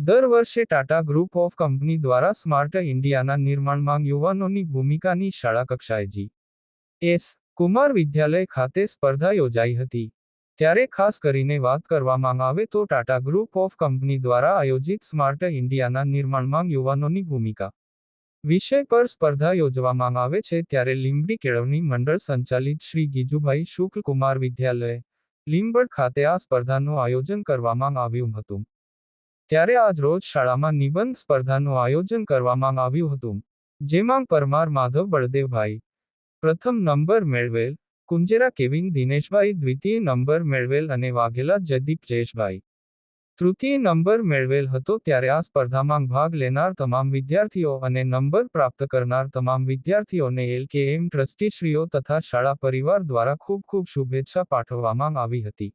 દર વર્ષે Tata group of company દ્વારા સ્માર્ટ ઇન્ડિયાના નિર્માણમાં યુવાનોની ભૂમિકાની શાળા કક્ષાએ જી એસ. કુમાર વિદ્યાલય ખાતે સ્પર્ધા યોજાઈ હતી. ત્યારે ખાસ કરીને વાત કરવામાં આવે તો ટાટા ગ્રુપ ઓફ કંપની દ્વારા આયોજિત સ્માર્ટ ઇન્ડિયાના નિર્માણમાં યુવાનોની ભૂમિકા વિષય પર સ્પર્ધા યોજવામાં આવે છે ત્યારે લીંબડી કેળવણી મંડળ સંચાલિત શ્રી ગીજુભાઈ શુક્લ કુમાર વિદ્યાલય, લીંબડ ખાતે આ સ્પર્ધાનું આયોજન કરવામાં આવ્યું હતું. ત્યારે આજ રોજ શાળામાં નિબંધ સ્પર્ધાનું આયોજન કરવામાં આવ્યું હતું, જેમાં પરમાર માધવ બળદેવભાઈ, પ્રથમ નંબર મેળવેલ કુંજેરા કેવિન દિનેશભાઈ, દ્વિતીય નંબર મેળવેલ અને વાઘેલા જયદીપ જયેશભાઈ. તૃતીય નંબર મેળવેલ હતો ત્યારે આ સ્પર્ધામાં ભાગ લેનાર તમામ વિદ્યાર્થીઓ અને નંબર પ્રાપ્ત કરનાર તમામ વિદ્યાર્થીઓને એલ કે એમ ટ્રસ્ટીશ્રીઓ તથા શાળા પરિવાર દ્વારા ખૂબ ખૂબ શુભેચ્છા પાઠવવામાં આવી હતી.